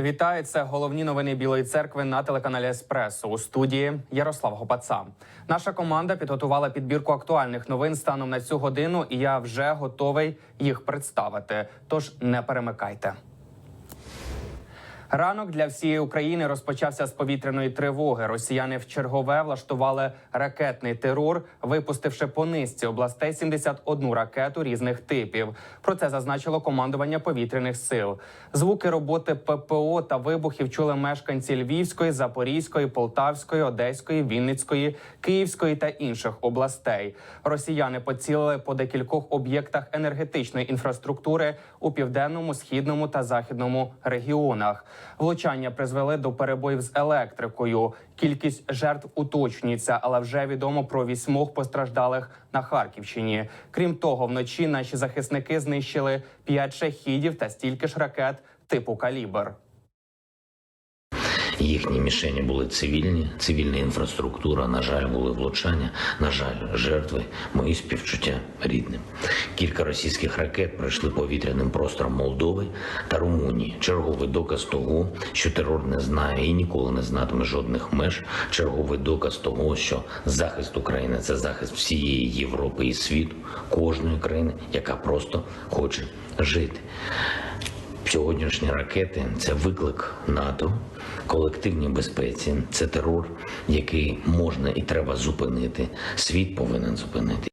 Вітаю, це головні новини Білої церкви на телеканалі Еспресо у студії Ярослав Гопаца. Наша команда підготувала підбірку актуальних новин станом на цю годину, і я вже готовий їх представити. Тож не перемикайте. Ранок для всієї України розпочався з повітряної тривоги. Росіяни в чергове влаштували ракетний терор, випустивши по низці областей 71 ракету різних типів. Про це зазначило командування повітряних сил. Звуки роботи ППО та вибухів чули мешканці Львівської, Запорізької, Полтавської, Одеської, Вінницької, Київської та інших областей. Росіяни поцілили по декількох об'єктах енергетичної інфраструктури у південному, східному та західному регіонах. Влучання призвели до перебоїв з електрикою. Кількість жертв уточнюється, але вже відомо про вісьмох постраждалих на Харківщині. Крім того, вночі наші захисники знищили п'ять шахідів та стільки ж ракет типу калібр. Їхні мішені були цивільні, цивільна інфраструктура. На жаль, були влучання. На жаль, жертви, мої співчуття рідним. Кілька російських ракет пройшли повітряним простором Молдови та Румунії. Черговий доказ того, що терор не знає і ніколи не знатиме жодних меж. Черговий доказ того, що захист України це захист всієї Європи і світу, кожної країни, яка просто хоче жити. Сьогоднішні ракети це виклик НАТО, колективній безпеці, це терор, який можна і треба зупинити. Світ повинен зупинити.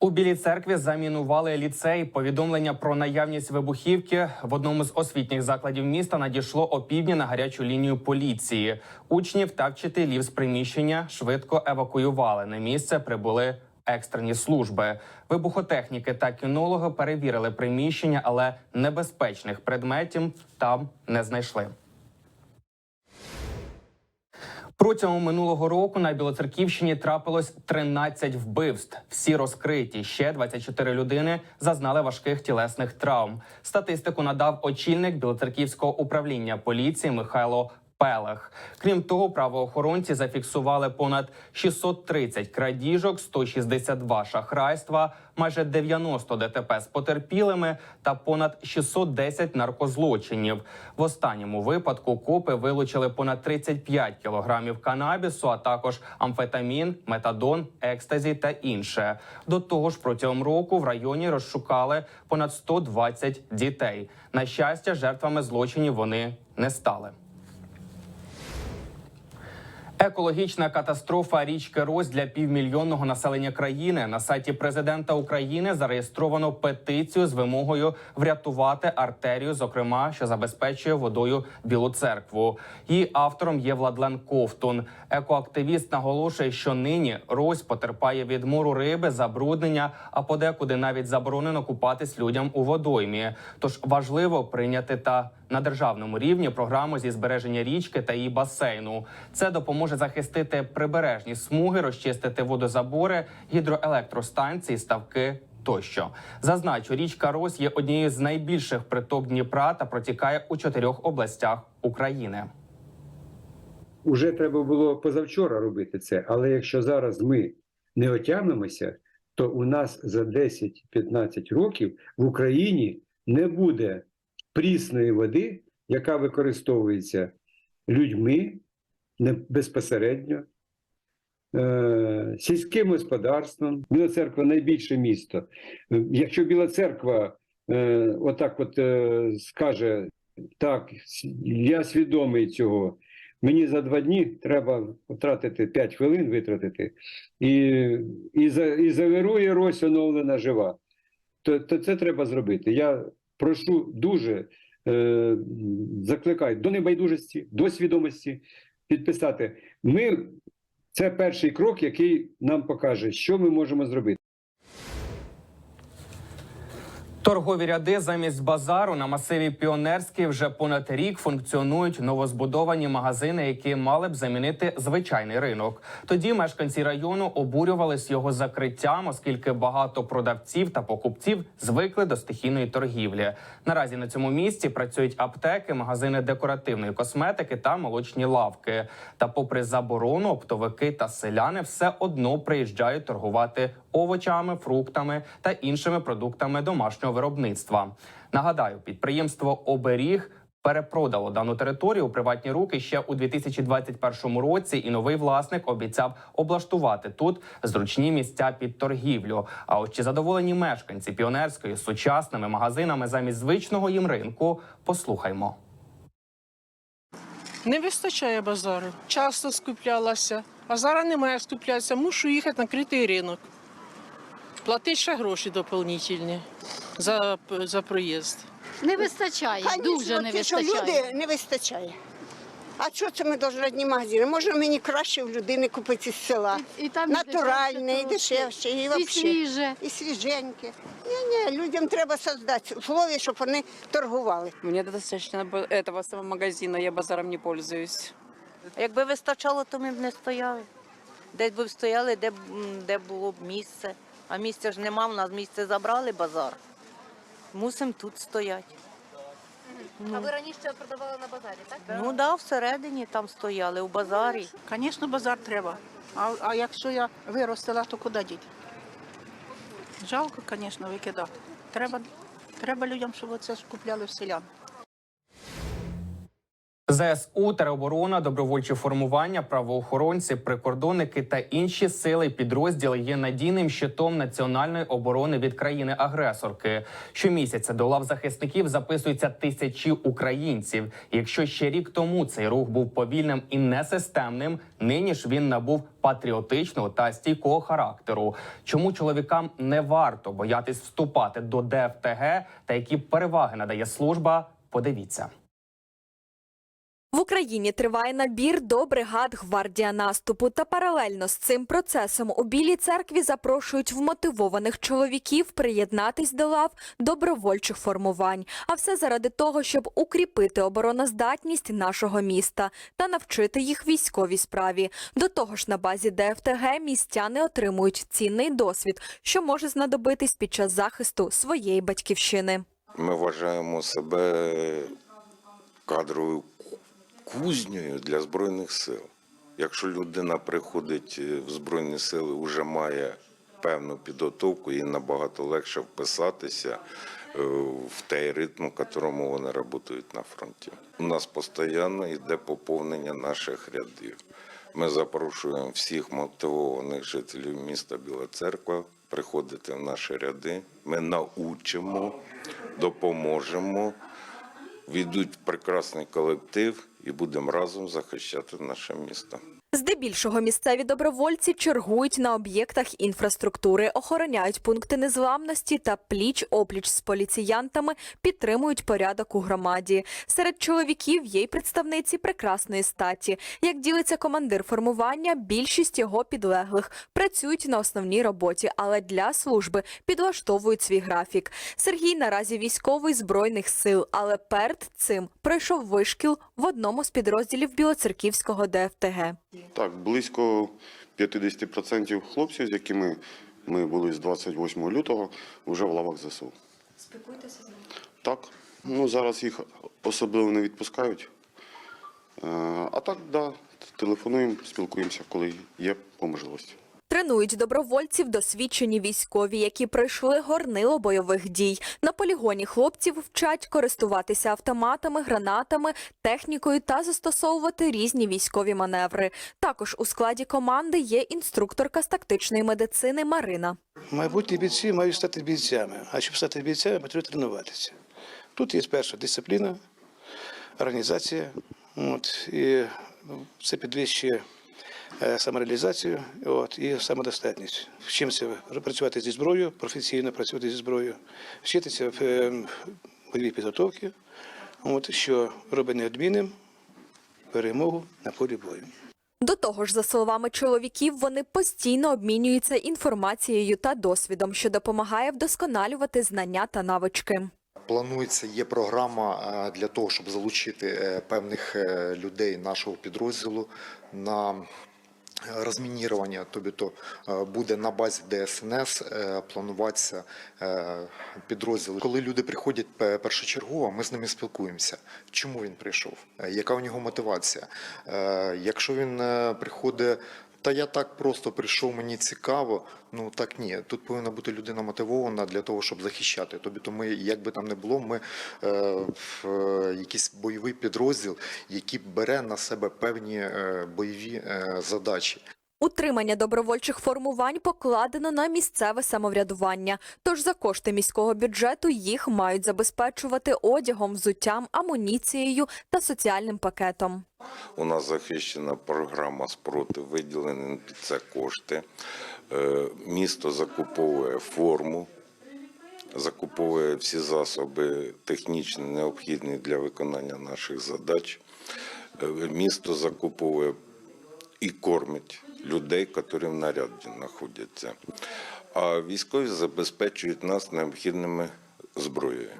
У Білій церкві замінували ліцей. Повідомлення про наявність вибухівки в одному з освітніх закладів міста надійшло опівдні на гарячу лінію поліції. Учнів та вчителів з приміщення швидко евакуювали. На місце прибули екстрені служби. Вибухотехніки та кінологи перевірили приміщення, але небезпечних предметів там не знайшли. Протягом минулого року на Білоцерківщині трапилось 13 вбивств. Всі розкриті. Ще 24 людини зазнали важких тілесних травм. Статистику надав очільник Білоцерківського управління поліції Михайло. Пелех. Крім того, правоохоронці зафіксували понад 630 крадіжок, 162 шахрайства, майже 90 ДТП з потерпілими та понад 610 наркозлочинів. В останньому випадку копи вилучили понад 35 кілограмів канабісу, а також амфетамін, метадон, екстазі та інше. До того ж, протягом року в районі розшукали понад 120 дітей. На щастя, жертвами злочинів вони не стали. Екологічна катастрофа річки Рось для півмільйонного населення країни на сайті президента України зареєстровано петицію з вимогою врятувати артерію, зокрема, що забезпечує водою Білу церкву. Її автором є Владлен Ковтун. Екоактивіст наголошує, що нині Рось потерпає від мору риби, забруднення, а подекуди навіть заборонено купатись людям у водоймі. Тож важливо прийняти та на державному рівні програму зі збереження річки та її басейну. Це допоможе захистити прибережні смуги, розчистити водозабори, гідроелектростанції, ставки. Тощо зазначу, річка Рось є однією з найбільших приток Дніпра та протікає у чотирьох областях України. Уже треба було позавчора робити це, але якщо зараз ми не отямимося, то у нас за 10-15 років в Україні не буде прісної води, яка використовується людьми не безпосередньо, е, сільським господарством. Біла церква найбільше місто. Е, Якщо Біла церква е, отак от скаже, так, я свідомий цього. Мені за два дні треба втратити 5 хвилин витратити, і, і, за, і завирує Рось оновлена жива. То, то це треба зробити. Я прошу дуже е, закликаю до небайдужості, до свідомості підписати. Ми це перший крок, який нам покаже, що ми можемо зробити. Торгові ряди замість базару на масиві Піонерський вже понад рік функціонують новозбудовані магазини, які мали б замінити звичайний ринок. Тоді мешканці району обурювались його закриттям, оскільки багато продавців та покупців звикли до стихійної торгівлі. Наразі на цьому місці працюють аптеки, магазини декоративної косметики та молочні лавки. Та, попри заборону, оптовики та селяни все одно приїжджають торгувати овочами, фруктами та іншими продуктами домашнього виробництва. Нагадаю, підприємство Оберіг. Перепродало дану територію у приватні руки ще у 2021 році, і новий власник обіцяв облаштувати тут зручні місця під торгівлю. А от чи задоволені мешканці піонерської сучасними магазинами замість звичного їм ринку? Послухаймо. Не вистачає базару. Часто скуплялася, а зараз немає скуплятися. Мушу їхати на критий ринок. Платити ще гроші доповнительні за, за проїзд. Не вистачає, дуже не ті, що вистачає. люди не вистачає. А що це ми повинні одні магазини? Може мені краще в людини купити з села. І там і Натуральне, і дешевше і І взагалі. свіже. І свіженьке. Ні, ні, людям треба создати условия, щоб вони торгували. Мне достаточно б- этого самого магазина, я базаром не пользуюсь. Якби вистачало, то ми б не стояли. Десь би стояли, де, б, де було б місце. А місця ж нема, в нас місце забрали базар. Мусимо тут стояти. А ви раніше продавали на базарі, так? Ну так, да, всередині там стояли, у базарі. Звісно, базар треба. А, а якщо я виростила, то куди діти? Жалко, звісно, викидати. Треба, треба людям, щоб оце ж купляли в селян. ЗСУ, тероборона, добровольчі формування, правоохоронці, прикордонники та інші сили підрозділи є надійним щитом національної оборони від країни-агресорки. Щомісяця до лав захисників записуються тисячі українців. Якщо ще рік тому цей рух був повільним і несистемним, нині ж він набув патріотичного та стійкого характеру. Чому чоловікам не варто боятись вступати до ДФТГ та які переваги надає служба? Подивіться. В Україні триває набір до бригад гвардія наступу. Та паралельно з цим процесом у Білій церкві запрошують вмотивованих чоловіків приєднатись до лав добровольчих формувань. А все заради того, щоб укріпити обороноздатність нашого міста та навчити їх військовій справі. До того ж, на базі ДФТГ містяни отримують цінний досвід, що може знадобитись під час захисту своєї батьківщини. Ми вважаємо себе кадровою кузнею для Збройних сил. Якщо людина приходить в Збройні сили, вже має певну підготовку, їй набагато легше вписатися е, в той ритм, в якому вони працюють на фронті. У нас постійно йде поповнення наших рядів. Ми запрошуємо всіх мотивованих жителів міста Біла Церква приходити в наші ряди. Ми научимо, допоможемо, війдуть прекрасний колектив і будемо разом захищати наше місто. Здебільшого місцеві добровольці чергують на об'єктах інфраструктури, охороняють пункти незламності та пліч-опліч з поліціянтами підтримують порядок у громаді. Серед чоловіків є й представниці прекрасної статі. Як ділиться командир формування, більшість його підлеглих працюють на основній роботі, але для служби підлаштовують свій графік. Сергій наразі військовий збройних сил, але перед цим пройшов вишкіл в одному з підрозділів Білоцерківського ДФТГ. Так, близько 50% хлопців, з якими ми були з 28 лютого, вже в лавах ЗСУ. Спілкуєтеся з ними? Так. Ну, зараз їх особливо не відпускають. Е, А так, да, телефонуємо, спілкуємося, коли є по можливості. Тренують добровольців досвідчені військові, які пройшли горнило бойових дій. На полігоні хлопців вчать користуватися автоматами, гранатами, технікою та застосовувати різні військові маневри. Також у складі команди є інструкторка з тактичної медицини Марина. Майбутні бійці мають стати бійцями, а щоб стати бійцями, потрібно тренуватися. Тут є перша дисципліна, організація, от, і це підвищує самореалізацію от, і самодостатність. Вчимося працювати зі зброєю, професійно працювати зі зброєю, вчитися в е, бойовій підготовці, от, що робить неодмінним перемогу на полі бою. До того ж, за словами чоловіків, вони постійно обмінюються інформацією та досвідом, що допомагає вдосконалювати знання та навички. Планується, є програма е, для того, щоб залучити е, певних е, людей нашого підрозділу на розмінірування, тобто то е, буде на базі ДСНС е, плануватися підрозділи. підрозділ. Коли люди приходять першочергово, ми з ними спілкуємося. Чому він прийшов? Е, Яка у нього мотивація? Е, Якщо він е, приходить Та я так просто прийшов, мені цікаво. Ну так ні. Тут повинна бути людина мотивована для того, щоб захищати. Тобто, то ми, як би там не було, ми е, е, якийсь бойовий підрозділ, який бере на себе певні е, бойові е, задачі. Утримання добровольчих формувань покладено на місцеве самоврядування. Тож за кошти міського бюджету їх мають забезпечувати одягом, взуттям, амуніцією та соціальним пакетом. У нас захищена програма спроти, виділені під це кошти. Е, Місто закуповує форму, закуповує всі засоби технічні, необхідні для виконання наших задач. Е, Місто закуповує і кормить людей, які в наряді знаходяться. А військові забезпечують нас необхідними зброєю.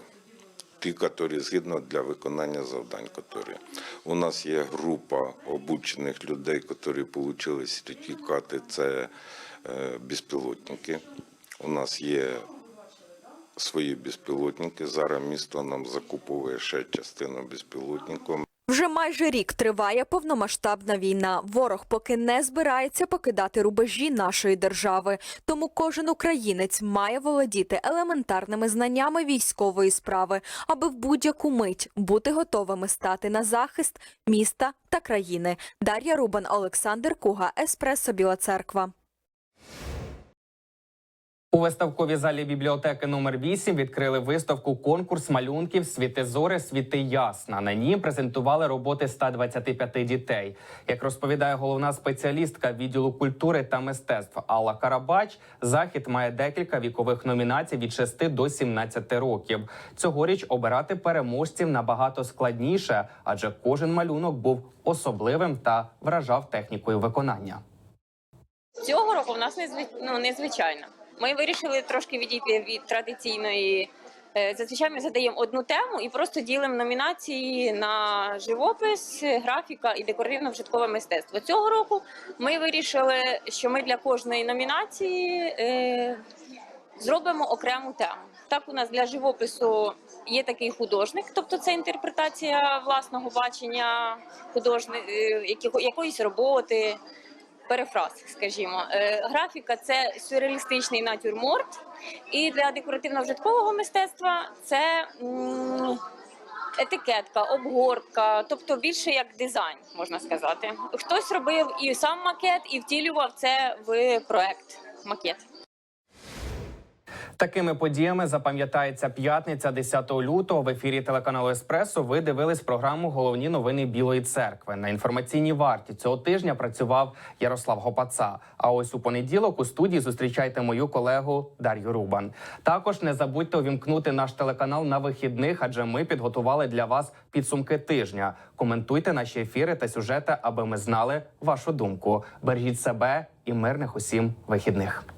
Ті, які згідно для виконання завдань. Які. У нас є група обучених людей, які отримали сертифікати, це е, безпілотники. У нас є свої безпілотники. Зараз місто нам закуповує ще частину безпілотників. Вже майже рік триває повномасштабна війна. Ворог поки не збирається покидати рубежі нашої держави. Тому кожен українець має володіти елементарними знаннями військової справи, аби в будь-яку мить бути готовими стати на захист міста та країни. Дар'я Рубан, Олександр Куга, Еспресо Біла Церква. У виставковій залі бібліотеки номер 8 відкрили виставку конкурс малюнків Світи зори, світи ясна. На ній презентували роботи 125 дітей. Як розповідає головна спеціалістка відділу культури та мистецтв Алла Карабач, захід має декілька вікових номінацій від 6 до 17 років. Цьогоріч обирати переможців набагато складніше, адже кожен малюнок був особливим та вражав технікою виконання. Цього року в нас незвич... ну, незвичайно. Ми вирішили трошки відійти від традиційної. е, Зазвичай ми задаємо одну тему і просто ділимо номінації на живопис, графіка і декоративно-вжиткове мистецтво. Цього року ми вирішили, що ми для кожної номінації е, зробимо окрему тему. Так, у нас для живопису є такий художник, тобто це інтерпретація власного бачення художни... е, якоїсь роботи перефраз, скажімо. Е, Графіка це сюрреалістичний натюрморт, і для декоративно-вжиткового мистецтва це етикетка, обгортка, тобто більше як дизайн, можна сказати. Хтось робив і сам макет, і втілював це в проект макет. Такими подіями запам'ятається п'ятниця 10 лютого. В ефірі телеканалу Еспресо ви дивились програму Головні новини Білої церкви. На інформаційній варті цього тижня працював Ярослав Гопаца. А ось у понеділок у студії зустрічайте мою колегу Дар'ю Рубан. Також не забудьте увімкнути наш телеканал на вихідних, адже ми підготували для вас підсумки тижня. Коментуйте наші ефіри та сюжети, аби ми знали вашу думку. Бережіть себе і мирних усім вихідних.